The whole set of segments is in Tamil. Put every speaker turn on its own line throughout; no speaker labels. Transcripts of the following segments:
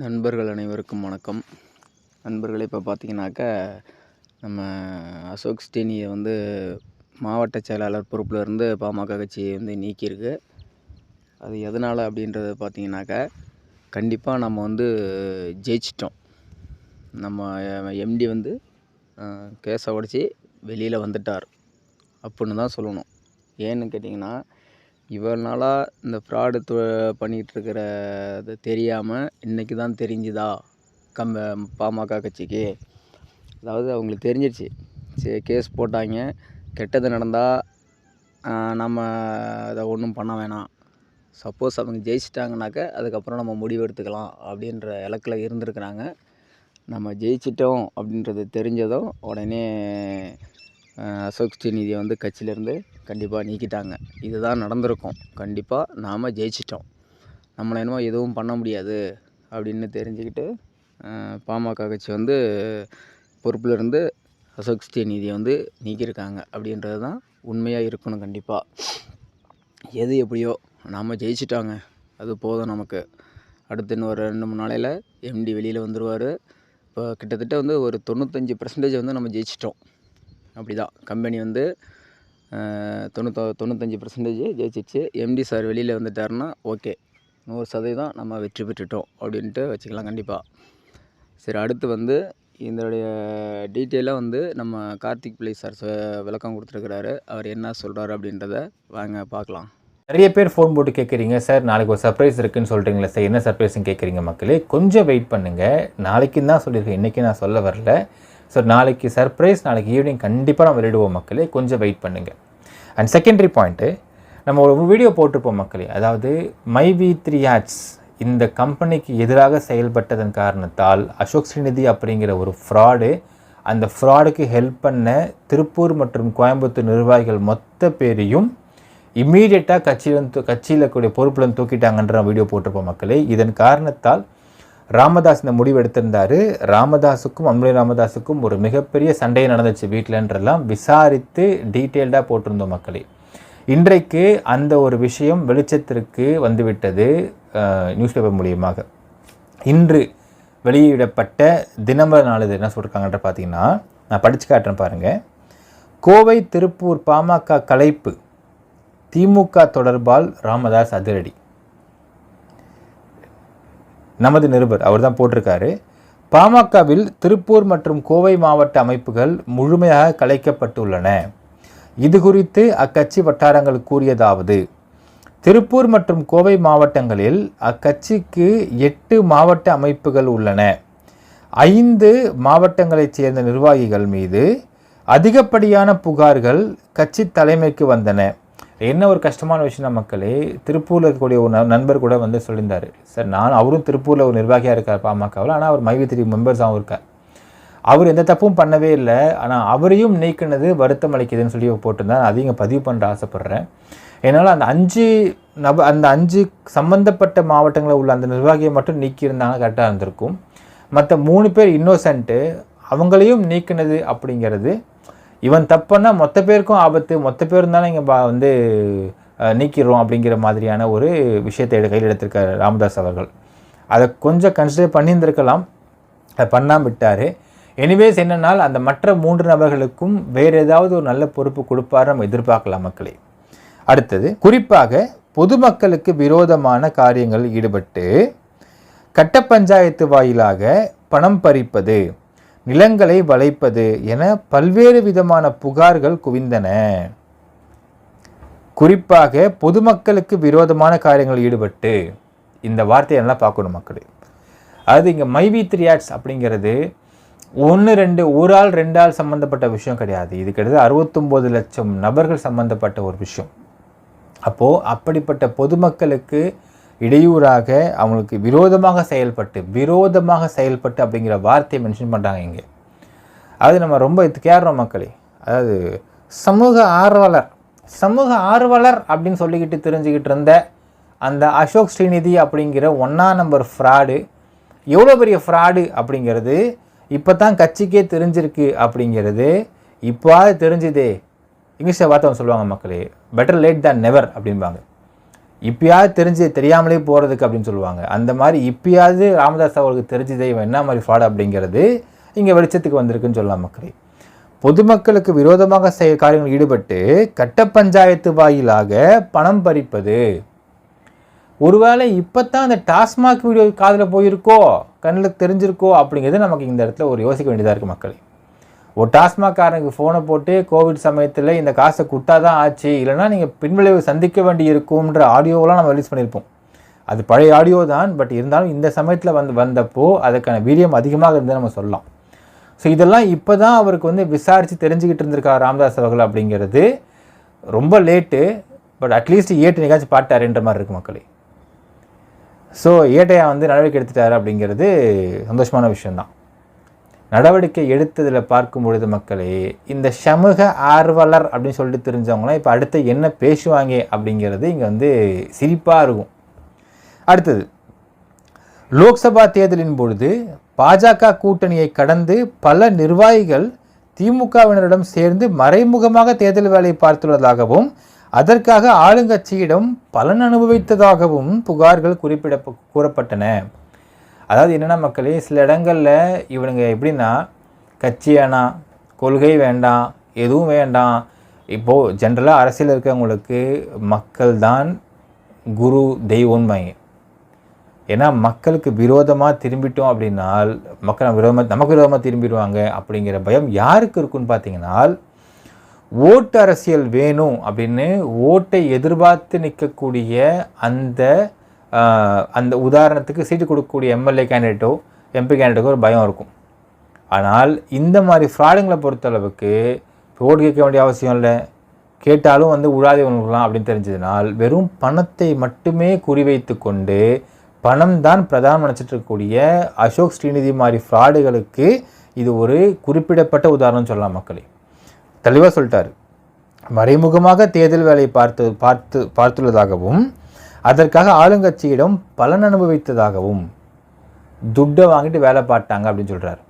நண்பர்கள் அனைவருக்கும் வணக்கம். நண்பர்களே இப்போ பார்த்தீங்கன்னாக்கா நம்ம அசோக் ஸ்டேனியை வந்து மாவட்ட செயலாளர் பொறுப்பில் இருந்து பாமக கட்சி வந்து நீக்கியிருக்கு. அது எதனால் அப்படின்றத பார்த்தீங்கன்னாக்கா கண்டிப்பாக நம்ம வந்து ஜெயிச்சிட்டோம். நம்ம எம்டி வந்து கேஸை உடச்சி வெளியில் வந்துட்டார். அப்புடின்னு தான் சொல்லணும். ஏன்னு கேட்டிங்கன்னா இவ்வளோ நாளாக இந்த ஃப்ராடு தொ பண்ணிகிட்ருக்கிறது தெரியாமல் இன்றைக்கி தான் தெரிஞ்சுதா? கம்ப பாமக கட்சிக்கு. அதாவது அவங்களுக்கு தெரிஞ்சிருச்சு. சரி கேஸ் போட்டாங்க. கெட்டது நடந்தால் நம்ம அதை ஒன்றும் பண்ண வேணாம். சப்போஸ் அவங்க ஜெயிச்சிட்டாங்கனாக்க அதுக்கப்புறம் நம்ம முடிவு எடுத்துக்கலாம் அப்படின்ற இலக்கில் இருந்திருக்கிறாங்க. நம்ம ஜெயிச்சிட்டோம் அப்படின்றது தெரிஞ்சதும் உடனே அசோக் ஸ்ரீநிதியை வந்து கட்சியிலேருந்து கண்டிப்பாக நீக்கிட்டாங்க. இதுதான் நடந்திருக்கும். கண்டிப்பாக நாம் ஜெயிச்சிட்டோம். நம்மளை என்னமோ எதுவும் பண்ண முடியாது அப்படின்னு தெரிஞ்சுக்கிட்டு பாமக கட்சி வந்து பொறுப்பிலிருந்து அசோக் ஸ்ரீநிதியை வந்து நீக்கியிருக்காங்க அப்படின்றது தான் உண்மையாக இருக்கணும் கண்டிப்பாக எது எப்படியோ நாம் ஜெயிச்சிட்டாங்க. அது போதும் நமக்கு. அடுத்து இன்னும் ஒரு ரெண்டு மூணு நாளையில் எம்டி வெளியில் வந்துடுவார் இப்போ கிட்டத்தட்ட வந்து ஒரு தொண்ணூத்தஞ்சு பர்சன்டேஜ் வந்து நம்ம ஜெயிச்சிட்டோம். அப்படி தான் கம்பெனி வந்து தொண்ணூத்தோ தொண்ணூத்தஞ்சு பர்சன்டேஜ் ஜெயிச்சிச்சு. எம்டி சார் வெளியில் வந்துட்டாருன்னா ஓகே நூறு சதவீதம் நம்ம வெற்றி பெற்றுட்டோம் அப்படின்ட்டு வச்சுக்கலாம் கண்டிப்பாக சரி அடுத்து வந்து இதனுடைய டீட்டெயிலாக வந்து நம்ம கார்த்திக் பிள்ளை சார் விளக்கம் கொடுத்துருக்குறாரு. அவர் என்ன சொல்கிறாரு அப்படின்றத வாங்க பார்க்கலாம்.
நிறைய பேர் ஃபோன் போட்டு கேட்குறீங்க சார் நாளைக்கு ஒரு சர்ப்ரைஸ் இருக்குன்னு சொல்கிறீங்களா சார் என்ன சர்ப்ரைஸ்ன்னு கேட்குறீங்க மக்களே? கொஞ்சம் வெயிட் பண்ணுங்கள் நாளைக்குன்னு தான் சொல்லியிருக்கேன். இன்றைக்கி நான் சொல்ல வரல. ஸோ நாளைக்கு சர்ப்ரைஸ் நாளைக்கு ஈவினிங் கண்டிப்பாக நம்ம வெளியிடுவோம் மக்களே. கொஞ்சம் வெயிட் பண்ணுங்கள் அண்ட் செகண்டரி பாயிண்ட்டு நம்ம ஒரு வீடியோ போட்டிருப்போம் மக்களே. அதாவது மை வி த்ரீ ஆட்ஸ் இந்த கம்பெனிக்கு எதிராக செயல்பட்டதன் காரணத்தால் அசோக் ஸ்ரீநிதி அப்படிங்கிற ஒரு ஃப்ராடு அந்த ஃப்ராடுக்கு ஹெல்ப் பண்ண திருப்பூர் மற்றும் கோயம்புத்தூர் நிர்வாகிகள் மொத்த பேரையும் இம்மீடியட்டாக கட்சியில் கட்சியில் கூடிய பொறுப்பில் தூக்கிட்டாங்கன்ற வீடியோ போட்டிருப்போம் மக்களே. இதன் காரணத்தால் ராமதாஸ் இந்த முடிவு எடுத்திருந்தார். ராமதாஸுக்கும் அன்புலை ராமதாஸுக்கும் ஒரு மிகப்பெரிய சண்டை நடந்துச்சு வீட்டிலன்றெல்லாம் விசாரித்து டீட்டெயில்டாக போட்டிருந்தோம் மக்களே. இன்றைக்கு அந்த ஒரு விஷயம் வெளிச்சத்திற்கு வந்துவிட்டது நியூஸ் பேப்பர் மூலியமாக. இன்று வெளியிடப்பட்ட தினமர நாளிதழ் என்ன சொல்லியிருக்காங்கன்ற பார்த்தீங்கன்னா நான் படித்து காட்டுறேன் பாருங்கள் கோவை திருப்பூர் பாமக கலைப்பு திமுக தொடர்பால் ராமதாஸ் அதிரடி. நமது நிருபர் அவர் தான் போட்டிருக்காரு. பாமகவில் திருப்பூர் மற்றும் கோவை மாவட்ட அமைப்புகள் முழுமையாக கலைக்கப்பட்டுள்ளன. இது குறித்து அக்கட்சி வட்டாரங்கள் கூறியதாவது திருப்பூர் மற்றும் கோவை மாவட்டங்களில் அக்கட்சிக்கு எட்டு மாவட்ட அமைப்புகள் உள்ளன. ஐந்து மாவட்டங்களைச் சேர்ந்த நிர்வாகிகள் மீது அதிகப்படியான புகார்கள் கட்சி தலைமைக்கு வந்தன. என்ன ஒரு கஷ்டமான விஷயம் மக்களே திருப்பூரில் இருக்கக்கூடிய ஒரு நண்பர் கூட வந்து சொல்லியிருந்தார். சார் நான் அவரும் திருப்பூரில் ஒரு நிர்வாகியாக இருக்கார் பாமகவில் ஆனால் அவர் மைவி த்ரீ மெம்பர்ஸாகவும் இருக்கார். அவர் எந்த தப்பும் பண்ணவே இல்லை. ஆனால் அவரையும் நீக்கினது வருத்தம் அளிக்குதுன்னு சொல்லி போட்டிருந்தார். அதையும் பதிவு பண்ணுற ஆசைப்பட்றேன். என்னால் அந்த அஞ்சு நப அந்த அஞ்சு சம்மந்தப்பட்ட மாவட்டங்களில் உள்ள அந்த நிர்வாகியை மட்டும் நீக்கியிருந்தாங்க கரெக்டாக இருந்திருக்கும். மற்ற மூணு பேர் இன்னோசன்ட்டு அவங்களையும் நீக்கினது அப்படிங்கிறது இவன் தப்புன்னா மொத்த பேருக்கும் ஆபத்து மொத்த பேரும் தானே இங்கே வந்து நீக்கிடுறோம் அப்படிங்கிற மாதிரியான ஒரு விஷயத்தை கையில் எடுத்திருக்கார் ராமதாஸ் அவர்கள். அதை கொஞ்சம் கன்சிடர் பண்ணியிருந்திருக்கலாம். அதை பண்ணாமல் விட்டார். எனிவேஸ் என்னென்னால் அந்த மற்ற மூன்று நபர்களுக்கும் வேறு ஏதாவது ஒரு நல்ல பொறுப்பு கொடுப்பார் நம்ம எதிர்பார்க்கலாம் மக்களே. அடுத்தது குறிப்பாக பொதுமக்களுக்கு விரோதமான காரியங்கள் ஈடுபட்டு கட்ட பஞ்சாயத்து வாயிலாக பணம் பறிப்பது. நிலங்களை வளைப்பது என பல்வேறு விதமான புகார்கள் குவிந்தன. குறிப்பாக பொதுமக்களுக்கு விரோதமான காரியங்கள் ஈடுபட்டு இந்த வார்த்தையை நல்லா பார்க்கணும் மக்கள். அதாவது இங்கே மைவி த்ரீ ஆக்ட்ஸ் அப்படிங்கிறது ஒன்று ரெண்டு ஒரு ஆள் ரெண்டு ஆள் சம்மந்தப்பட்ட விஷயம் கிடையாது. இது கிடையாது அறுபத்தொம்போது லட்சம் நபர்கள் சம்மந்தப்பட்ட ஒரு விஷயம். அப்போது அப்படிப்பட்ட பொதுமக்களுக்கு இடையூறாக அவங்களுக்கு விரோதமாக செயல்பட்டு விரோதமாக செயல்பட்டு அப்படிங்கிற வார்த்தையை மென்ஷன் பண்ணுறாங்க இங்கே. அது நம்ம ரொம்ப கேடுறோம் மக்களே. அதாவது சமூக ஆர்வலர் சமூக ஆர்வலர் அப்படின்னு சொல்லிக்கிட்டு தெரிஞ்சுக்கிட்டு இருந்த அந்த அசோக் ஸ்ரீநிதி அப்படிங்கிற ஒன்றா நம்பர் ஃப்ராடு எவ்வளோ பெரிய ஃப்ராடு அப்படிங்கிறது இப்போ தான் கட்சிக்கே தெரிஞ்சிருக்கு அப்படிங்கிறது இப்போ தெரிஞ்சுதே. இங்கிலீஷில் வார்த்தை சொல்லுவாங்க மக்களே பெட்டர் லேட் தேன் நெவர் அப்படிம்பாங்க. இப்பயாவது தெரிஞ்சு தெரியாமலே போகிறதுக்கு அப்படின்னு சொல்லுவாங்க. அந்த மாதிரி இப்பயாவது ராமதாஸ் அவர்களுக்கு தெரிஞ்சு தெய்வம் என்ன மாதிரி ஃபாடு அப்படிங்கிறது இங்கே வெளிச்சத்துக்கு வந்திருக்குன்னு சொல்லலாம் மக்களே. பொதுமக்களுக்கு விரோதமாக செய்ய காரியங்கள் ஈடுபட்டு கட்ட பஞ்சாயத்து வாயிலாக பணம் பறிப்பது. ஒருவேளை இப்போ தான் அந்த டாஸ்மாக் வீடியோ காதில் போயிருக்கோ கண்ணில் தெரிஞ்சிருக்கோ அப்படிங்கிறது நமக்கு இந்த இடத்துல ஒரு யோசிக்க வேண்டியதாக இருக்குது மக்களே. ஒரு டாஸ்மாக்காரனுக்கு ஃபோனை போட்டு கோவிட் சமயத்தில் இந்த காசை கொடுத்தா தான் ஆச்சு. இல்லைன்னா நீங்கள் பின்விளைவு சந்திக்க வேண்டி இருக்கும்ன்ற ஆடியோவெலாம் நம்ம ரிலீஸ் பண்ணியிருப்போம். அது பழைய ஆடியோ தான் பட் இருந்தாலும் இந்த சமயத்தில் வந்து வந்தப்போ அதுக்கான வீரியம் அதிகமாக இருந்து நம்ம சொல்லலாம். ஸோ இதெல்லாம் இப்போ தான் அவருக்கு வந்து விசாரித்து தெரிஞ்சுக்கிட்டு இருந்திருக்கார் ராமதாஸ் அவர்கள் அப்படிங்கிறது. ரொம்ப லேட்டு பட் அட்லீஸ்ட் ஏட்டு நிகழ்ச்சி பாட்டாருன்ற மாதிரி இருக்குது மக்களே. ஸோ ஏட்டையா வந்து நடவடிக்கை எடுத்துட்டாரு அப்படிங்கிறது சந்தோஷமான விஷயந்தான் நடவடிக்கை எடுத்ததில் பார்க்கும் பொழுது மக்களே இந்த சமூக ஆர்வலர் அப்படின்னு சொல்லிட்டு தெரிஞ்சவங்களாம் இப்போ அடுத்து என்ன பேசுவாங்க அப்படிங்கிறது இங்கே வந்து சிரிப்பாக இருக்கும். அடுத்தது லோக்சபா தேர்தலின் பொழுது பாஜக கூட்டணியை கடந்து பல நிர்வாகிகள் திமுகவினரிடம் சேர்ந்து மறைமுகமாக தேர்தல் வேலை பார்த்துள்ளதாகவும் அதற்காக ஆளுங்கட்சியிடம் பலன் அனுபவித்ததாகவும் புகார்கள் குறிப்பிட கூறப்பட்டன. அதாவது என்னென்னா மக்களே சில இடங்களில் இவனுங்க எப்படின்னா கட்சி வேணாம் கொள்கை வேண்டாம் எதுவும் வேண்டாம். இப்போது ஜென்ரலாக அரசியல் இருக்கிறவங்களுக்கு மக்கள் தான் குரு தெய்வம்பாங்க ஏன்னா மக்களுக்கு விரோதமாக திரும்பிட்டோம் அப்படின்னால் மக்கள் விரோதமாக நமக்கு விரோதமாக திரும்பிடுவாங்க அப்படிங்கிற பயம் யாருக்கு இருக்குன்னு பார்த்தீங்கன்னா ஓட்டு அரசியல் வேணும் அப்படின்னு ஓட்டை எதிர்பார்த்து நிற்கக்கூடிய அந்த அந்த உதாரணத்துக்கு சீட்டு கொடுக்கக்கூடிய எம்எல்ஏ கேண்டிடேட்டோ எம்பி கேண்டிடேட்டோ ஒரு பயம் இருக்கும். ஆனால் இந்த மாதிரி ஃப்ராடுங்களை பொறுத்தளவுக்கு ஓட்டு கேட்க வேண்டிய அவசியம் இல்லை. கேட்டாலும் வந்து உழாதி உணர்லாம் அப்படின்னு தெரிஞ்சதுனால் வெறும் பணத்தை மட்டுமே குறிவைத்து கொண்டு பணம் தான் பிரதானம் நினச்சிட்டு இருக்கக்கூடிய அசோக் ஸ்ரீநிதி மாதிரி ஃப்ராடுகளுக்கு இது ஒரு குறிப்பிடப்பட்ட உதாரணம் சொல்லலாம் மக்களே. தெளிவாக சொல்லிட்டார். மறைமுகமாக தேர்தல் வேலையை பார்த்து பார்த்து பார்த்துள்ளதாகவும் அதற்காக ஆளுங்கட்சியிடம் பலன் அனுபவித்ததாகவும் துட்டை வாங்கிட்டு வேலை பார்த்தாங்க அப்படின்னு சொல்கிறார்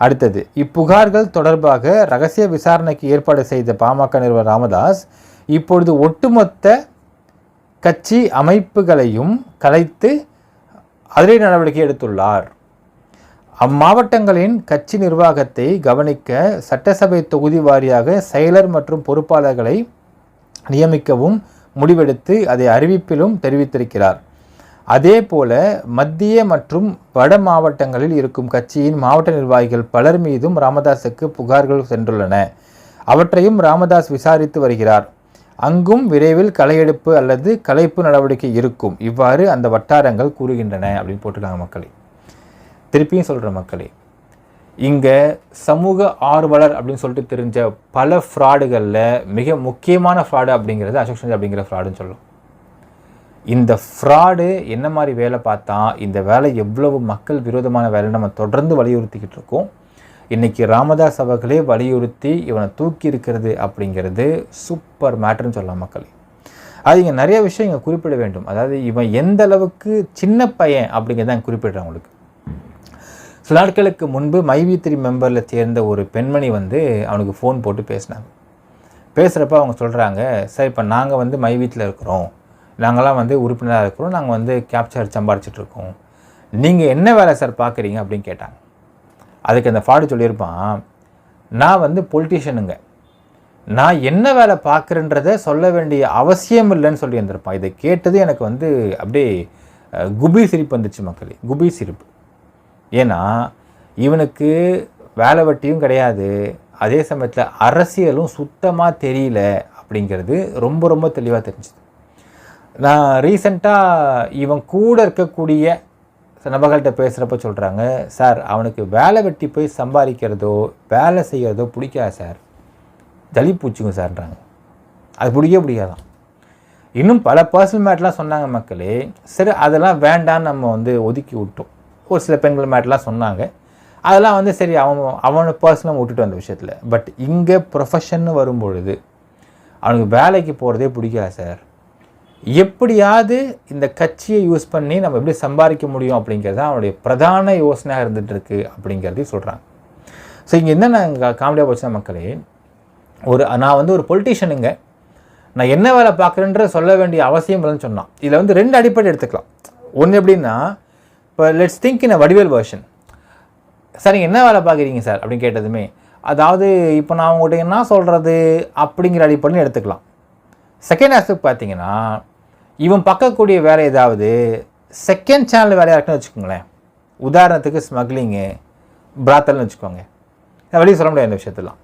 அடுத்தது இப்புகார்கள் தொடர்பாக ரகசிய விசாரணைக்கு ஏற்பாடு செய்த பாமக நிறுவனர் ராமதாஸ் இப்பொழுது ஒட்டுமொத்த கட்சி அமைப்புகளையும் கலைத்து அதிரடி நடவடிக்கை எடுத்துள்ளார். அம்மாவட்டங்களின் கட்சி நிர்வாகத்தை கவனிக்க சட்டசபை தொகுதி வாரியாக செயலர் மற்றும் பொறுப்பாளர்களை நியமிக்கவும் முடிவெடுத்து அதை அறிவிப்பிலும் தெரிவித்திருக்கிறார். அதேபோல மத்திய மற்றும் வட மாவட்டங்களில் இருக்கும் கட்சியின் மாவட்ட நிர்வாகிகள் பலர் மீதும் ராமதாஸுக்கு புகார்கள் சென்றுள்ளன. அவற்றையும் ராமதாஸ் விசாரித்து வருகிறார். அங்கும் விரைவில் களையெடுப்பு அல்லது கலைப்பு நடவடிக்கை இருக்கும். இவ்வாறு அந்த வட்டாரங்கள் கூறுகின்றன அப்படின்னு போட்டிருக்காங்க மக்களே. திருப்பியும் சொல்கிற மக்களே. இங்கே சமூக ஆர்வலர் அப்படின்னு சொல்லிட்டு தெரிஞ்ச பல ஃப்ராடுகளில் மிக முக்கியமான ஃப்ராடு அப்படிங்கிறது அசோக் சஞ்சய் அப்படிங்கிற ஃப்ராடுன்னு சொல்லும் இந்த ஃப்ராடு என்ன மாதிரி வேலை பார்த்தா இந்த வேலை எவ்வளவு மக்கள் விரோதமான வேலை நம்ம தொடர்ந்து வலியுறுத்திக்கிட்டு இருக்கோம். இன்றைக்கி ராமதாஸ் அவர்களே வலியுறுத்தி இவனை தூக்கி இருக்கிறது அப்படிங்கிறது சூப்பர் மேட்ருன்னு சொல்லலாம் மக்களே. அது இங்கே நிறைய விஷயம் இங்கே குறிப்பிட வேண்டும். அதாவது இவன் எந்த அளவுக்கு சின்ன பையன் அப்படிங்கிறத குறிப்பிடுறான் குறிப்பிடுறேன் உங்களுக்கு. சில நாட்களுக்கு முன்பு மைவி த்ரீ மெம்பரில் சேர்ந்த ஒரு பெண்மணி வந்து அவனுக்கு ஃபோன் போட்டு பேசினாங்க. பேசுகிறப்ப அவங்க சொல்கிறாங்க சார் இப்போ நாங்கள் வந்து மை வீட்டில் இருக்கிறோம். நாங்களாம் வந்து உறுப்பினராக இருக்கிறோம். நாங்கள் வந்து கேப்சர் சம்பாரிச்சிட்ருக்கோம் நீங்கள் என்ன வேலை சார் பார்க்குறீங்க அப்படின்னு கேட்டாங்க. அதுக்கு அந்த ஃபாடு சொல்லியிருப்பான் நான் வந்து பொலிட்டீஷியனுங்க நான் என்ன வேலை பார்க்குறேன்றத சொல்ல வேண்டிய அவசியம் இல்லைன்னு சொல்லி இருந்திருப்பான் இதை கேட்டது எனக்கு வந்து அப்படியே குபி சிரிப்பு வந்துச்சு மக்களே. குபி சிரிப்பு. ஏன்னா இவனுக்கு வேலை வெட்டியும் கிடையாது. அதே சமயத்தில் அரசியலும் சுத்தமாக தெரியல அப்படிங்கிறது ரொம்ப ரொம்ப தெளிவாக தெரிஞ்சுது. நான் ரீசண்டாக இவன் கூட இருக்கக்கூடிய நபர்கள்ட்ட பேசுகிறப்ப சொல்கிறாங்க சார் அவனுக்கு வேலை வெட்டி போய் சம்பாதிக்கிறதோ வேலை செய்கிறதோ பிடிக்காது சார். ஜலி பூச்சிங்க சார்ன்றாங்க. அது பிடிக்கவே பிடிக்காதான். இன்னும் பல பர்சனல் மேட்லாம் சொன்னாங்க மக்களே. சரி அதெல்லாம் வேண்டான்னு நம்ம வந்து ஒதுக்கி விட்டோம். ஒரு சில பெண்கள் மேட்லாம் சொன்னாங்க. அதெல்லாம் வந்து சரி அவன் அவனை பர்சனலாக விட்டுட்டு வந்த விஷயத்தில். பட் இங்கே ப்ரொஃபஷன்னு வரும்பொழுது அவனுக்கு வேலைக்கு போகிறதே பிடிக்காது சார் எப்படியாவது இந்த கட்சியை யூஸ் பண்ணி நம்ம எப்படி சம்பாதிக்க முடியும் அப்படிங்கிறது தான் அவனுடைய பிரதான யோசனையாக இருந்துகிட்ருக்கு அப்படிங்கிறதையும் சொல்கிறாங்க ஸோ இங்கே என்ன காமெடியாக போச்சுன்னா மக்களே ஒரு நான் வந்து ஒரு பொலிட்டிஷியனுங்க நான் என்ன வேலை பார்க்குறேன்ற சொல்ல வேண்டிய அவசியம் இல்லைன்னு சொன்னான். இதில் வந்து ரெண்டு அடிப்படை எடுத்துக்கலாம். ஒன்று எப்படின்னா இப்போ let's think in a Vadivel version sir நீங்கள் என்ன வேலை பார்க்குறீங்க சார் அப்படின்னு கேட்டதுமே அதாவது இப்போ நான் உங்கள்கிட்ட என்ன சொல்கிறது அப்படிங்கிற அடிப்படையில் எடுத்துக்கலாம். செகண்ட் ஆஸ்பெக்ட் பார்த்தீங்கன்னா இவன் பார்க்கக்கூடிய வேலை ஏதாவது செகண்ட் சேனல் வேலையாக இருக்குன்னு வச்சுக்கோங்களேன். உதாரணத்துக்கு ஸ்மக்லிங்கு பிராத்தல்னு வச்சுக்கோங்க. நான் வெளியே சொல்ல முடியாது இந்த விஷயத்தெல்லாம்.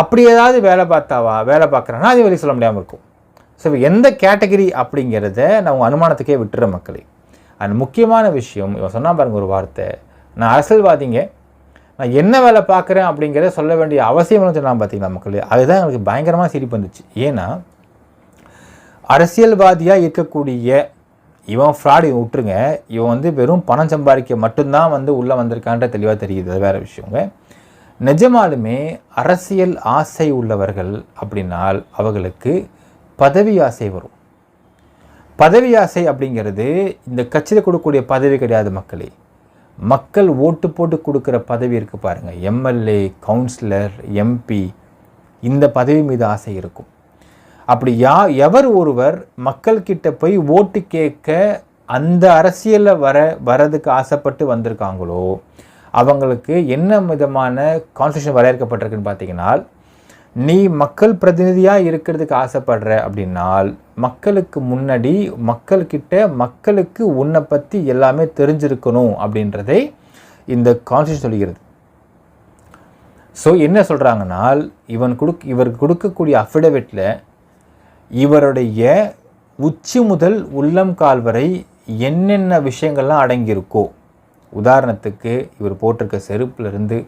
அப்படி ஏதாவது வேலை பார்த்தாவா வேலை பார்க்குறேன்னா அது வெளியே சொல்ல முடியாமல் இருக்கும். ஸோ எந்த கேட்டகரி அப்படிங்கிறத நான் உங்கள் அனுமானத்துக்கே விட்டுற மக்களே. அண்ட் முக்கியமான விஷயம் இவன் சொன்னா பாருங்க ஒரு வார்த்தை. நான் அரசியல்வாதிங்க. நான் என்ன வேலை பார்க்குறேன் அப்படிங்கிறத சொல்ல வேண்டிய அவசியம்னு சொன்னால் பார்த்தீங்களா மக்களே? அதுதான் எனக்கு பயங்கரமாக சிரிப்பு வந்துச்சு. ஏன்னா அரசியல்வாதியாக இருக்கக்கூடிய இவன் ஃப்ராடு விட்டுருங்க. இவன் வந்து வெறும் பணம் சம்பாதிக்க மட்டும்தான் வந்து உள்ளே வந்திருக்கான்ற தெளிவாக தெரியுது. அது வேறு விஷயங்க. நிஜமாலுமே அரசியல் ஆசை உள்ளவர்கள் அப்படின்னால் அவர்களுக்கு பதவி ஆசை வரும். பதவி ஆசை அப்படிங்கிறது இந்த கட்சியில் கொடுக்கக்கூடிய பதவி கிடையாது மக்களே. மக்கள் ஓட்டு போட்டு கொடுக்குற பதவி இருக்குது பாருங்கள் எம்எல்ஏ கவுன்சிலர் எம்பி இந்த பதவி மீது ஆசை இருக்கும். அப்படி யா எவர் ஒருவர் மக்கள்கிட்ட போய் ஓட்டு கேட்க அந்த அரசியலில் வர வரதுக்கு ஆசைப்பட்டு வந்திருக்காங்களோ அவங்களுக்கு என்ன விதமான கான்ஸ்டியூஷன் வரையறுக்கப்பட்டிருக்குன்னு பார்த்தீங்கன்னா நீ மக்கள் பிரதிநிதியாக இருக்கிறதுக்கு ஆசைப்படுற அப்படின்னால் மக்களுக்கு முன்னாடி மக்கள்கிட்ட மக்களுக்கு உன்னை பற்றி எல்லாமே தெரிஞ்சிருக்கணும் அப்படின்றதை இந்த கான்ஸ்டியூஷன் சொல்கிறது ஸோ என்ன சொல்கிறாங்கன்னால் இவன் கொடுக் இவர் கொடுக்கக்கூடிய அஃபிடவிட்டில் இவருடைய உச்சி முதல் உள்ளம் கால் வரை என்னென்ன விஷயங்கள்லாம் அடங்கியிருக்கோ உதாரணத்துக்கு இவர் போட்டிருக்க செருப்புலேருந்து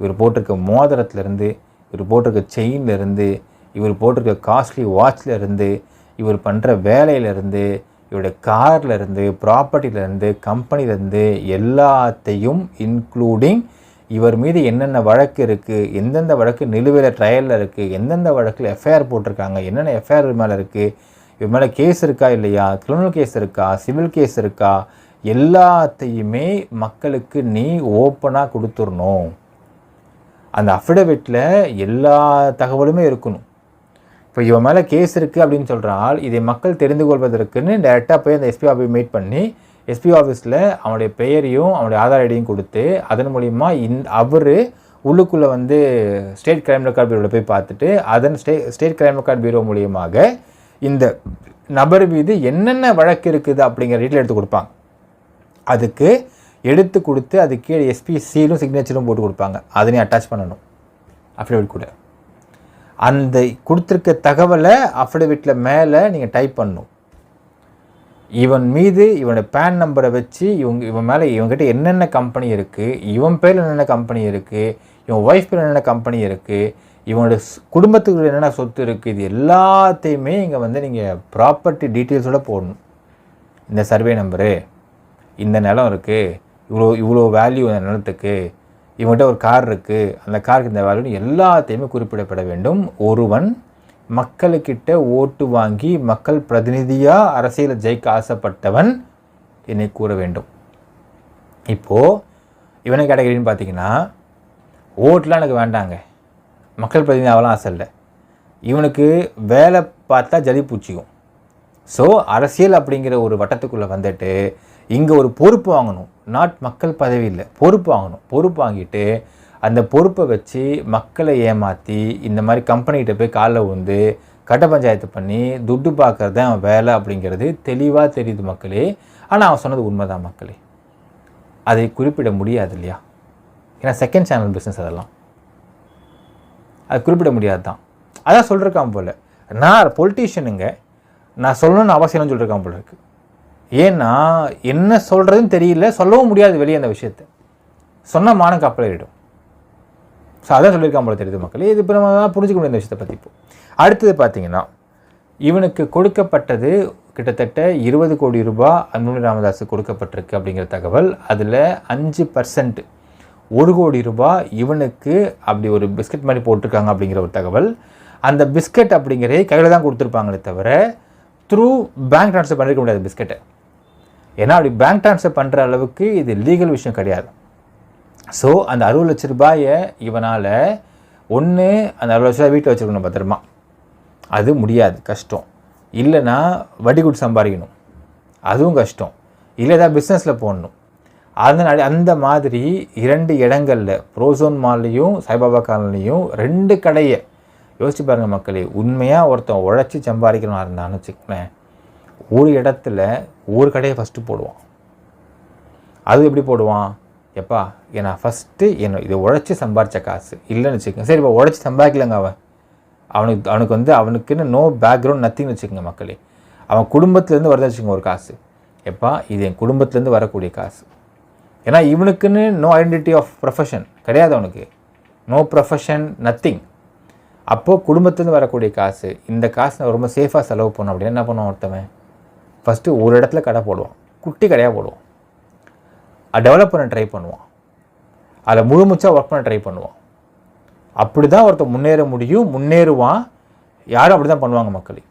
இவர் போட்டிருக்க மோதிரத்துலேருந்து இவர் போட்டிருக்க செயின்லேருந்து இவர் போட்டிருக்க காஸ்ட்லி வாட்ச்லேருந்து இவர் பண்ணுற வேலையிலேருந்து இவருடைய கார்லேருந்து ப்ராப்பர்ட்டிலேருந்து கம்பெனிலேருந்து எல்லாத்தையும் இன்க்ளூடிங் இவர் மீது என்னென்ன வழக்கு இருக்குது எந்தெந்த வழக்கு நிலுவையில் ட்ரையலில் இருக்குது எந்தெந்த வழக்கில் எஃப்ஐஆர் போட்டிருக்காங்க என்னென்ன எஃப்ஐஆர் மேலே இருக்குது இவர் மேலே கேஸ் இருக்கா இல்லையா கிரிமினல் கேஸ் இருக்கா சிவில் கேஸ் இருக்கா எல்லாத்தையுமே மக்களுக்கு நீ ஓப்பனாக கொடுத்துடணும். அந்த அஃபிடவிட்டில் எல்லா தகவலுமே இருக்கணும். இப்போ இவன் மேலே கேஸ் இருக்குது அப்படின்னு சொல்கிறால் இதை மக்கள் தெரிந்து கொள்வதற்குன்னு டேரெக்டாக போய் அந்த எஸ்பி ஆஃபீஸ் மீட் பண்ணி எஸ்பி ஆஃபீஸில் அவனுடைய பெயரையும் அவனுடைய ஆதார் ஐடியும் கொடுத்து அதன் மூலிமா இந் அவர் உள்ளுக்குள்ளே வந்து ஸ்டேட் கிரைம் ரெக்கார்ட் பியூரோவில் போய் பார்த்துட்டு அதன் stay state crime record bureau மூலியமாக இந்த நபர் மீது என்னென்ன வழக்கு இருக்குது அப்படிங்கிற டீட்டில் எடுத்து கொடுப்பாங்க. அதுக்கு எடுத்து கொடுத்து அது கீழே எஸ்பி சீலும் சிக்னேச்சரும் போட்டு கொடுப்பாங்க. அதனையும் அட்டாச் பண்ணணும். அஃபிடவிட் கூட. அந்த கொடுத்துருக்க தகவலை அஃபிடவிட்டில் மேலே நீங்கள் டைப் பண்ணணும். இவன் மீது இவனோட பேன் நம்பரை வச்சு இவங்க இவன் மேலே இவங்ககிட்ட என்னென்ன கம்பெனி இருக்குது இவன் பேரில் என்னென்ன கம்பெனி இருக்குது இவன் ஒய்ஃப் பேரில் என்னென்ன கம்பெனி இருக்குது இவனோட குடும்பத்துக்கு என்னென்ன சொத்து இருக்குது இது எல்லாத்தையுமே இங்கே வந்து நீங்கள் ப்ராப்பர்ட்டி டீட்டெயில்ஸோட போடணும். இந்த சர்வே நம்பரு இந்த நிலம் இருக்குது இவ்வளோ இவ்வளோ வேல்யூ அந்த நிலத்துக்கு இவங்ககிட்ட ஒரு கார் இருக்குது அந்த காருக்கு இந்த வேல்யூன்னு எல்லாத்தையுமே குறிப்பிடப்பட வேண்டும். ஒருவன் மக்களுக்கிட்ட ஓட்டு வாங்கி மக்கள் பிரதிநிதியாக அரசியலை ஜெயிக்க ஆசைப்பட்டவன் என்னை கூற வேண்டும். இப்போது இவனை கேட்டகரின்னு பார்த்தீங்கன்னா ஓட்டெலாம் எனக்கு வேண்டாங்க. மக்கள் பிரதிநிதி ஆகலாம் ஆசை இல்லை. இவனுக்கு வேலை பார்த்தா ஜலி பூச்சிக்கும். ஸோ அரசியல் அப்படிங்கிற ஒரு வட்டத்துக்குள்ளே வந்துட்டு இங்கே ஒரு பொறுப்பு வாங்கணும். நாட் மக்கள் பதவி இல்லை. பொறுப்பு வாங்கணும். பொறுப்பு வாங்கிட்டு அந்த பொறுப்பை வச்சு மக்களை ஏமாற்றி இந்த மாதிரி கம்பெனிகிட்ட போய் காலில் விழுந்து கட்ட பஞ்சாயத்து பண்ணி துட்டு பார்க்கறது தான் அவன் வேலை அப்படிங்கிறது தெளிவாக தெரியுது மக்களே. ஆனால் அவன் சொன்னது உண்மைதான் மக்களே. அதை குறிப்பிட முடியாது இல்லையா? ஏன்னா செகண்ட் சேனல் பிஸ்னஸ் அதெல்லாம். அது குறிப்பிட முடியாது தான். அதான் சொல்லியிருக்கான் போல். நான் பொலிட்டீஷியனுங்க நான் சொல்லணும்னு அவசியம்னு சொல்லியிருக்கான் போல இருக்குது ஏன்னா என்ன சொல்கிறதுன்னு தெரியல சொல்லவும் முடியாது வெளியே அந்த விஷயத்தை. சொன்னால் மானம் கப்பலிடும் ஸோ அதான் சொல்லியிருக்கான் போல தெரியுது மக்களே. இது இப்போ நம்ம தான் புரிஞ்சுக்க முடியும் இந்த விஷயத்தை பற்றி இப்போ. அடுத்தது பார்த்தீங்கன்னா இவனுக்கு கொடுக்கப்பட்டது கிட்டத்தட்ட இருபது கோடி ரூபாய் அன்புமணி ராமதாஸ் கொடுக்கப்பட்டிருக்கு அப்படிங்கிற தகவல். அதில் அஞ்சு பர்சன்ட் ஒரு கோடி ரூபாய் இவனுக்கு அப்படி ஒரு பிஸ்கட் மாதிரி போட்டிருக்காங்க அப்படிங்கிற ஒரு தகவல். அந்த பிஸ்கட் அப்படிங்கிறதே கையில் தான் கொடுத்துருப்பாங்களே தவிர த்ரூ பேங்க் ட்ரான்ஸ்ஃபர் பண்ணிருக்க முடியாது பிஸ்கட்டை. ஏன்னா அப்படி பேங்க் ட்ரான்ஸ்ஃபர் பண்ணுற அளவுக்கு இது லீகல் விஷயம் கிடையாது. ஸோ அந்த அறுபது லட்ச ரூபாயை இவனால் ஒன்று அந்த அறுபது லட்ச ரூபாய் வீட்டில் வச்சுருக்கணும் பத்திரமா. அது முடியாது கஷ்டம். இல்லைன்னா வட்டி கொடுத்து சம்பாதிக்கணும். அதுவும் கஷ்டம். இல்லை ஏதாவது பிஸ்னஸில் போடணும். அதனால அந்த மாதிரி இரண்டு இடங்களில் ப்ரோசோன் மால்லையும் சாய்பாபா காலனிலையும் ரெண்டு கடையை யோசிச்சு பாருங்கள் மக்களே உண்மையாக ஒருத்தன் உழைச்சி சம்பாதிக்கணும் இருந்தான்னு வச்சுக்கோங்களேன். ஒரு இடத்துல ஒரு கடையை ஃபஸ்ட்டு போடுவான். அது எப்படி போடுவான்? எப்பா ஏன்னா ஃபஸ்ட்டு என்ன இதை உழைச்சி சம்பாரித்த காசு. இல்லைன்னு வச்சுக்கோங்க. சரி இப்போ உழைச்சி சம்பாதிக்கலங்க அவன். அவனுக்கு அவனுக்கு வந்து அவனுக்குன்னு நோ பேக்ரவுண்ட் நத்திங்னு வச்சுக்கோங்க மக்களே. அவன் குடும்பத்துலேருந்து வரதா வச்சுக்கோங்க ஒரு காசு. எப்பா இது என் குடும்பத்துலேருந்து வரக்கூடிய காசு. ஏன்னா இவனுக்குன்னு நோ ஐடென்டிட்டி ஆஃப் ப்ரொஃபஷன் கிடையாது அவனுக்கு. நோ ப்ரொஃபஷன் நத்திங் அப்போது குடும்பத்துலேருந்து வரக்கூடிய காசு இந்த காசு நான் ரொம்ப சேஃபாக செலவு பண்ணோம் அப்படின்னா என்ன பண்ணுவான் ஒருத்தவன்? ஃபஸ்ட்டு ஒரு இடத்துல கடை போடுவான் குட்டி கடையாக போடுவான் அதை டெவலப் பண்ண ட்ரை பண்ணுவான் அதில் முழுமுச்சாக ஒர்க் பண்ண ட்ரை பண்ணுவான் அப்படி தான் ஒருத்தன் முன்னேற முடியும் முன்னேறுவான். யாரும் அப்படி தான் பண்ணுவாங்க மக்களே.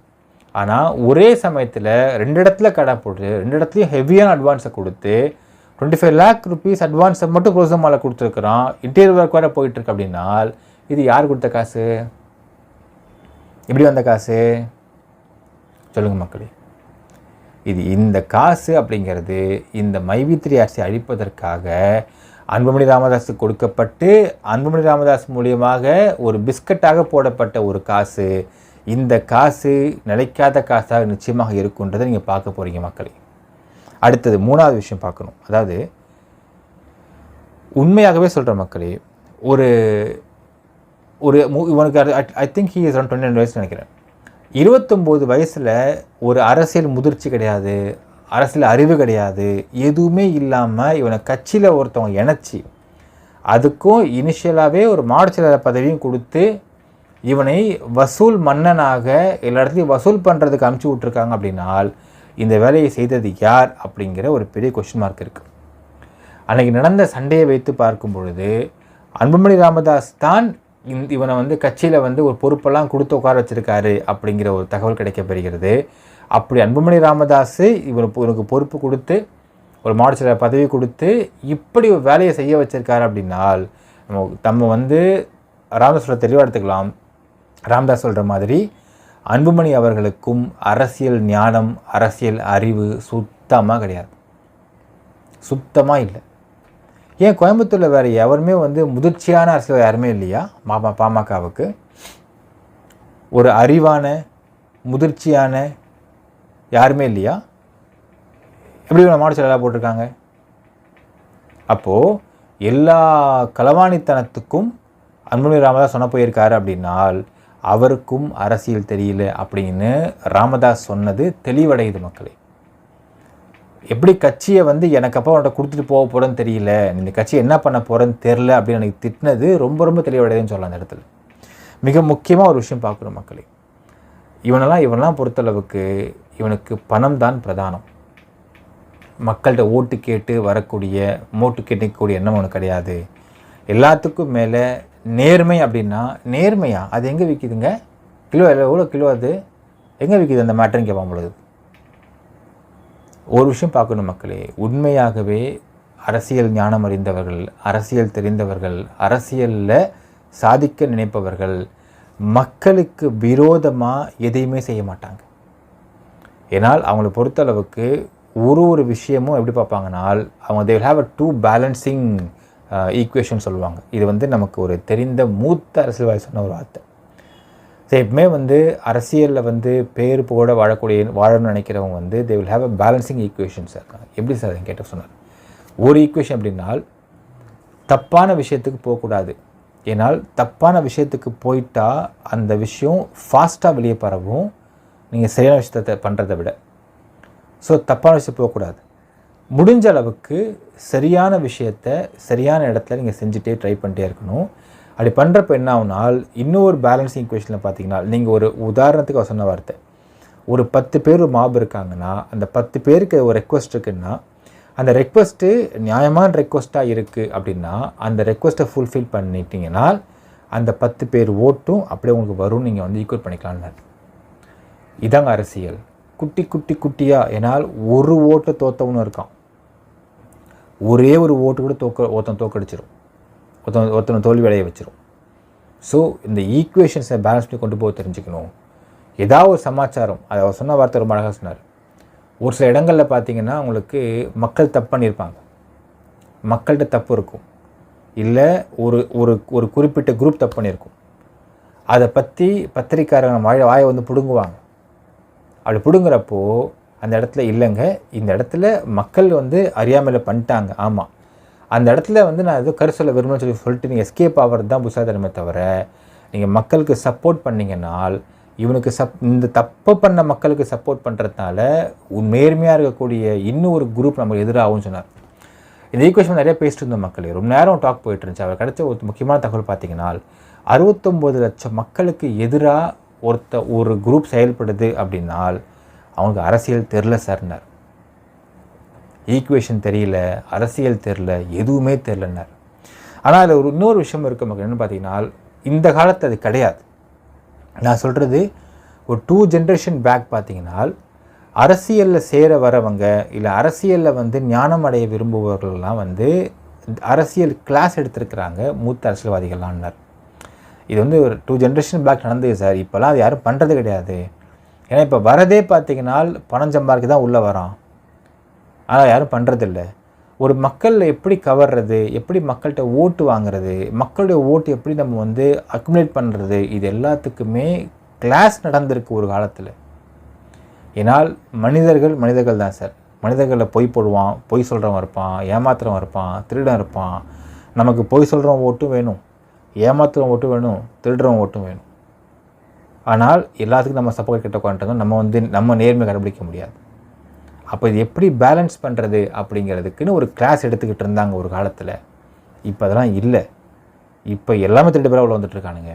ஆனால் ஒரே சமயத்தில் ரெண்டு இடத்துல கடை போட்டு ரெண்டு இடத்துலையும் ஹெவியான அட்வான்ஸை கொடுத்து டுவெண்ட்டி ஃபைவ் லேக் ருபீஸ் அட்வான்ஸை மட்டும் க்ரோசம் மாலை கொடுத்துருக்குறான். இன்டீரியர் ஒர்க் வேறு போயிட்டுருக்கு அப்படின்னால் இது யார் கொடுத்த காசு? எப்படி வந்த காசு? சொல்லுங்கள் மக்களே. இது இந்த காசு அப்படிங்கிறது இந்த மைவித்திரி அரசை அழிப்பதற்காக அன்புமணி ராமதாஸுக்கு கொடுக்கப்பட்டு அன்புமணி ராமதாஸ் மூலியமாக ஒரு பிஸ்கட்டாக போடப்பட்ட ஒரு காசு இந்த காசு நிலைக்காத காசாக நிச்சயமாக இருக்குன்றதை நீங்கள் பார்க்க போகிறீங்க மக்களே. அடுத்தது மூணாவது விஷயம் பார்க்கணும். அதாவது உண்மையாகவே சொல்கிற மக்களே ஒரு ஒரு இவனுக்கு I think he is around twenty வயசு நினைக்கிறேன். இருபத்தொம்போது வயசில் ஒரு அரசியல் முதிர்ச்சி கிடையாது. அரசியல் அறிவு கிடையாது. எதுவுமே இல்லாமல் இவனை கட்சியில் ஒருத்தவங்க இணைச்சி அதுக்கும் இனிஷியலாகவே ஒரு மாடச்செயலாளர் பதவியும் கொடுத்து இவனை வசூல் மன்னனாக எல்லா இடத்துலையும் வசூல் பண்ணுறதுக்கு அமுச்சு விட்ருக்காங்க அப்படின்னால் இந்த வேலையை செய்தது யார் அப்படிங்கிற ஒரு பெரிய கொஷின் மார்க் இருக்குது அன்றைக்கி நடந்த சண்டையை வைத்து பார்க்கும் பொழுது அன்புமணி ராமதாஸ் தான் இவனை வந்து கட்சியில் வந்து ஒரு பொறுப்பெல்லாம் கொடுத்து உட்கார வச்சிருக்காரு அப்படிங்கிற ஒரு தகவல் கிடைக்கப்பெறுகிறது. அப்படி அன்புமணி ராமதாஸ் இவனுக்கு இவனுக்கு பொறுப்பு கொடுத்து ஒரு மாவட்ட பதவி கொடுத்து இப்படி ஒரு வேலையை செய்ய வச்சுருக்காரு அப்படின்னால் நம்ம நம்ம வந்து ராமதாஸோட தெளிவாக எடுத்துக்கலாம். ராமதாஸ் சொல்கிற மாதிரி அன்புமணி அவர்களுக்கும் அரசியல் ஞானம் அரசியல் அறிவு சுத்தமாக கிடையாது. சுத்தமாக இல்லை. ஏன் கோயம்புத்தூரில் வேறு எவருமே வந்து முதிர்ச்சியான அரசியல் யாருமே இல்லையா? மாமா பாமகவுக்கு. ஒரு அறிவான முதிர்ச்சியான யாருமே இல்லையா? எப்படி இவனை மாடு போட்டிருக்காங்க? அப்போது எல்லா களவாணித்தனத்துக்கும் அன்புமணி ராமதாஸ் சொன்ன போயிருக்காரு அப்படின்னால் அவருக்கும் அரசியல் தெரியல அப்படின்னு ராமதாஸ் சொன்னது தெளிவடையுது மக்களே. எப்படி கட்சியை வந்து எனக்கு அப்போ அவன்கிட்ட கொடுத்துட்டு போக போகிறேன்னு தெரியல இந்த கட்சி என்ன பண்ண போகிறேன்னு தெரில அப்படின்னு எனக்கு திட்டினது ரொம்ப ரொம்ப தெளிவடையுதுன்னு சொல்லலாம் அந்த இடத்துல. மிக முக்கியமாக ஒரு விஷயம் பார்க்குறோம் மக்களே. இவனெல்லாம் இவனெல்லாம் பொறுத்தளவுக்கு இவனுக்கு பணம் தான் பிரதானம். மக்கள்கிட்ட ஓட்டு கேட்டு வரக்கூடிய மோட்டு கேட்டுக்கூடிய எண்ணம் அவனுக்கு கிடையாது. எல்லாத்துக்கும் மேலே நேர்மை அப்படின்னா நேர்மையா? அது எங்கே விற்கிதுங்க கிலோ எவ்வளோ கிலோ அது? எங்கே விற்கிது அந்த மேட்டர்னு கேட்பான் பொழுது? ஒரு விஷயம் பார்க்கணும் மக்களே. உண்மையாகவே அரசியல் ஞானம் அறிந்தவர்கள் அரசியல் தெரிந்தவர்கள் அரசியலில் சாதிக்க நினைப்பவர்கள் மக்களுக்கு விரோதமாக எதையுமே செய்ய மாட்டாங்க. ஏன்னால் அவங்கள பொறுத்தளவுக்கு ஒரு ஒரு விஷயமும் எப்படி பார்ப்பாங்கனால் அவங்க they have a to balancing equation சொல்லுவாங்க. இது வந்து நமக்கு ஒரு தெரிந்த மூத்த அரசியல்வாதி சொன்ன ஒரு வார்த்தை. ஸோ எப்பவுமே வந்து அரசியலில் வந்து பேர் புகழ வாழக்கூடிய வாழணும்னு நினைக்கிறவங்க வந்து they will have a balancing equations இருக்காங்க எப்படி சார் அதை கேட்ட சொன்னார்? ஒரு ஈக்குவேஷன் அப்படின்னால் தப்பான விஷயத்துக்கு போகக்கூடாது. ஏன்னால் தப்பான விஷயத்துக்கு போயிட்டால் அந்த விஷயம் ஃபாஸ்ட்டாக வெளியே பரவும். நீங்கள் சரியான விஷயத்தை பண்ணுறதை விட. ஸோ தப்பான விஷயம் போகக்கூடாது. முடிஞ்ச அளவுக்கு சரியான விஷயத்த சரியான இடத்துல நீங்கள் செஞ்சுட்டே ட்ரை பண்ணிட்டே இருக்கணும். அப்படி பண்ணுறப்ப என்ன ஆகுனால் இன்னொரு பேலன்சிங் கொஷனில் பார்த்தீங்கன்னா நீங்கள் ஒரு உதாரணத்துக்கு அவர் சொன்ன வார்த்தை. ஒரு பத்து பேர் மாபு மாப் இருக்காங்கன்னா அந்த பத்து பேருக்கு ஒரு ரெக்வஸ்ட் இருக்குன்னா அந்த ரெக்வஸ்ட்டு நியாயமான ரெக்வஸ்ட்டாக இருக்குது அப்படின்னா அந்த ரெக்வஸ்ட்டை ஃபுல்ஃபில் பண்ணிட்டீங்கன்னா அந்த பத்து பேர் ஓட்டும் அப்படியே உங்களுக்கு வரும் நீங்கள் வந்து ஈக்குவல் பண்ணிக்கலாம்னு இதாங்க அரசியல். குட்டி குட்டி குட்டியாக ஏன்னால் ஒரு ஓட்டை தோத்தவனும் இருக்கான். ஒரே ஒரு ஓட்டு கூட தோக்க ஒருத்தன் தோக்கடிச்சிடும் ஒருத்தன் ஒருத்தனை தோல்வி அடைய வச்சிரும். ஸோ இந்த ஈக்குவேஷன்ஸை பேலன்ஸ் பண்ணி கொண்டு போய் தெரிஞ்சுக்கணும். ஏதாவது ஒரு சமாச்சாரம் அதை அவர் சொன்ன வார்த்தை ரொம்ப அழகாக சொன்னார். ஒரு சில இடங்களில் பார்த்தீங்கன்னா உங்களுக்கு மக்கள் தப்பு பண்ணியிருப்பாங்க மக்கள்கிட்ட தப்பு இருக்கும். இல்லை ஒரு ஒரு ஒரு குறிப்பிட்ட குரூப் தப்பு பண்ணியிருக்கும் அதை பற்றி பத்திரிக்காரங்க வாய வாயை வந்து பிடுங்குவாங்க. அப்படி பிடுங்குறப்போ அந்த இடத்துல இல்லைங்க. இந்த இடத்துல மக்கள் வந்து அறியாமையில் பண்ணிட்டாங்க. ஆமாம் அந்த இடத்துல வந்து நான் எதுவும் கரு சொல்ல விரும்புன்னு சொல்லி சொல்லிட்டு நீங்கள் எஸ்கேப் ஆகிறது தான் புசாதனமே தவிர நீங்கள் மக்களுக்கு சப்போர்ட் பண்ணீங்கன்னால் இவனுக்கு சப் இந்த தப்பு பண்ண மக்களுக்கு சப்போர்ட் பண்ணுறதுனால நேர்மையாக இருக்கக்கூடிய இன்னும் ஒரு குரூப் நமக்கு எதிராகும்னு சொன்னார். இந்த ஈக்குவேஷன் நிறைய பேசிட்டு இருந்தோம் மக்களே. ரொம்ப நேரம் டாக் போயிட்டு இருந்துச்சு. அவர் கிடைச்ச ஒரு முக்கியமான தகவல் பார்த்தீங்கன்னா அறுபத்தொம்போது லட்சம் மக்களுக்கு எதிராக ஒருத்த ஒரு குரூப் செயல்படுது அப்படின்னால் அவங்களுக்கு அரசியல் தெரில சார்னார் ஈக்குவேஷன் தெரியல அரசியல் தெரில எதுவுமே தெரிலன்னார் ஆனால் அதில் ஒரு இன்னொரு விஷயம் இருக்க மக்கள் என்னென்னு பார்த்தீங்கன்னா இந்த காலத்து அது கிடையாது. நான் சொல்கிறது ஒரு டூ ஜென்ரேஷன் பேக் பார்த்தீங்கன்னா அரசியலில் சேர வரவங்க இல்லை அரசியலில் வந்து ஞானம் அடைய விரும்புபவர்கள்லாம் வந்து அரசியல் கிளாஸ் எடுத்திருக்கிறாங்க மூத்த அரசியல்வாதிகள்லாம்னார் இது வந்து ஒரு டூ ஜென்ரேஷன் பேக் நடந்தது சார் இப்போல்லாம் அது யாரும் பண்ணுறது கிடையாது. ஏன்னா இப்போ வரதே பார்த்தீங்கன்னா பணம் சம்பாதிக்க தான் உள்ளே வரான். ஆனால் யாரும் பண்ணுறதில்ல ஒரு மக்கள் எப்படி கவர்றது எப்படி மக்கள்கிட்ட ஓட்டு வாங்குறது மக்களுடைய ஓட்டு எப்படி நம்ம வந்து அக்குமுலேட் பண்ணுறது இது எல்லாத்துக்குமே கிளாஸ் நடந்திருக்கு ஒரு காலத்தில். ஏன்னால் மனிதர்கள் மனிதர்கள் தான் சார். மனிதர்களில் பொய் போடுவான் பொய் சொல்கிறவன் இருப்பான் ஏமாத்துறவன் இருப்பான் திருடன் இருப்பான். நமக்கு பொய் சொல்கிறவன் ஓட்டும் வேணும் ஏமாத்துறவன் ஓட்டும் வேணும் திருடுறவன் ஓட்டும் வேணும். ஆனால் எல்லாத்துக்கும் நம்ம சப்போர்ட் கிட்ட உட்காந்துட்டோம் நம்ம வந்து நம்ம நேர்மை கடைபிடிக்க முடியாது. அப்போ இது எப்படி பேலன்ஸ் பண்ணுறது அப்படிங்கிறதுக்குன்னு ஒரு கிளாஸ் எடுத்துக்கிட்டு இருந்தாங்க ஒரு காலத்தில். இப்போ அதெல்லாம் இல்லை. இப்போ எல்லாமே திருட்டு பேராக உள்ள வந்துட்டுருக்கானுங்க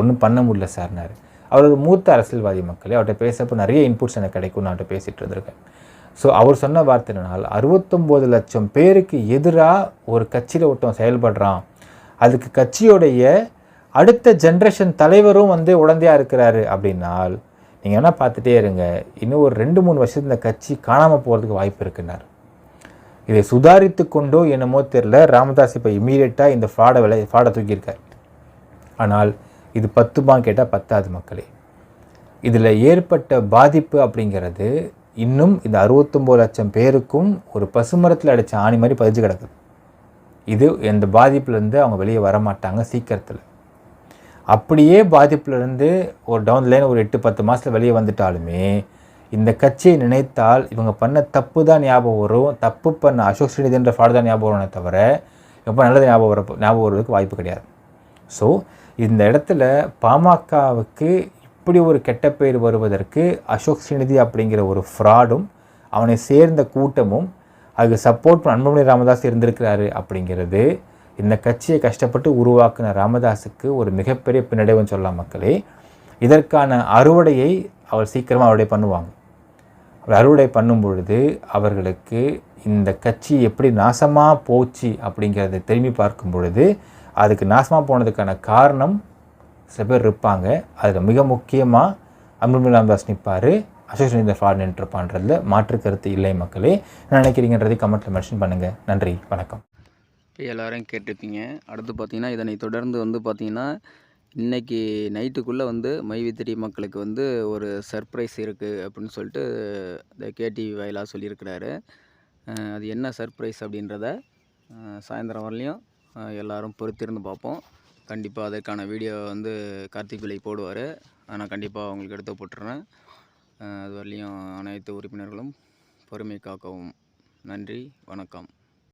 ஒன்றும் பண்ண முடியல சார்னார் அவர் ஒரு மூத்த அரசியல்வாதி மக்களே அவர்கிட்ட பேசப்போ நிறைய இன்புட்ஸ் எனக்கு கிடைக்கும் நான் அவர்கிட்ட பேசிகிட்டு இருந்திருக்கேன். ஸோ அவர் சொன்ன வார்த்தை என்னன்னால் அறுபத்தொம்போது லட்சம் பேருக்கு எதிராக ஒரு கட்சியில் ஒருத்தன் செயல்படுறான். அதுக்கு கட்சியோடைய அடுத்த ஜென்ரேஷன் தலைவரும் வந்து உடந்தையாக இருக்கிறாரு அப்படின்னால் நீங்கள் வேணால் பார்த்துட்டே இருங்க. இன்னும் ஒரு ரெண்டு மூணு வருஷத்து இந்த கட்சி காணாமல் போகிறதுக்கு வாய்ப்பு இருக்குன்னார். இதை சுதாரித்து கொண்டோ என்னமோ தெரில ராமதாஸ் இப்போ இமீடியட்டாக இந்த ஃப்ராடை விலை ஃப்ராடை தூக்கியிருக்கார். ஆனால் இது பத்துமான்னு கேட்டால் பத்தாது மக்களே. இதில் ஏற்பட்ட பாதிப்பு அப்படிங்கிறது இன்னும் இந்த அறுபத்தொம்போது லட்சம் பேருக்கும் ஒரு பசுமரத்தில் அடித்த ஆணி மாதிரி பதிஞ்சு கிடக்குது. இது இந்த பாதிப்புலேருந்து அவங்க வெளியே வர மாட்டாங்க சீக்கிரத்தில். அப்படியே பாதிப்புலேருந்து ஒரு டவுன் லைன் ஒரு எட்டு பத்து மாதத்தில் வெளியே வந்துட்டாலுமே இந்த கட்சியை நினைத்தால் இவங்க பண்ண தப்பு தான் ஞாபகம் வரும். தப்பு பண்ண அசோக் ஸ்ரீநிதின்ற ஃபாடு தான் ஞாபகம் வரும்னே தவிர எப்போ நல்லது ஞாபகம் வர ஞாபகம் வருவதற்கு வாய்ப்பு கிடையாது. ஸோ இந்த இடத்துல பாமகவுக்கு இப்படி ஒரு கெட்ட பெயர் வருவதற்கு அசோக் ஸ்ரீநிதி அப்படிங்கிற ஒரு ஃப்ராடும் அவனை சேர்ந்த கூட்டமும் அதுக்கு சப்போர்ட் பண்ண அன்புமணி ராமதாஸ் இருந்திருக்கிறாரு அப்படிங்கிறது இந்த கட்சியை கஷ்டப்பட்டு உருவாக்குன ராமதாஸுக்கு ஒரு மிகப்பெரிய பின்னடைவுன்னு சொல்லலாம் மக்களே. இதற்கான அறுவடையை அவர் சீக்கிரமாக அறுவடை பண்ணுவாங்க. அவர் அறுவடை பண்ணும் பொழுது அவர்களுக்கு இந்த கட்சி எப்படி நாசமாக போச்சு அப்படிங்கிறத திரும்பி பார்க்கும் பொழுது அதுக்கு நாசமாக போனதுக்கான காரணம் சில பேர் இருப்பாங்க. அதில் மிக முக்கியமாக அன்புமணி ராமதாஸ் நிற்பார் அசோக் சுரேந்தர் ஃபாட் நின்றுப்பான்றதில் மாற்று கருத்து இல்லை மக்களே. என்ன நினைக்கிறீங்கன்றதை கமெண்ட்டில் மென்ஷன் பண்ணுங்கள் நன்றி. வணக்கம்.
எல்லோரும் கேட்டிருப்பீங்க. அடுத்து பார்த்தீங்கன்னா இதனை தொடர்ந்து வந்து பார்த்தீங்கன்னா இன்றைக்கி நைட்டுக்குள்ளே வந்து மைவித்திரி மக்களுக்கு வந்து ஒரு சர்ப்ரைஸ் இருக்குது அப்படின்னு சொல்லிட்டு இந்த கேடிவி வாயிலாக சொல்லியிருக்கிறாரு. அது என்ன சர்ப்ரைஸ் அப்படின்றத சாயந்தரம் வரலையும் எல்லோரும் பொறுத்திருந்து பார்ப்போம். கண்டிப்பாக அதற்கான வீடியோ வந்து கார்த்திக் பிள்ளை போடுவார். நான் கண்டிப்பாக அவங்களுக்கு எடுத்து போட்டுறேன். அது வரலையும் அனைத்து உறுப்பினர்களும் பொறுமை காக்கவும். நன்றி வணக்கம்.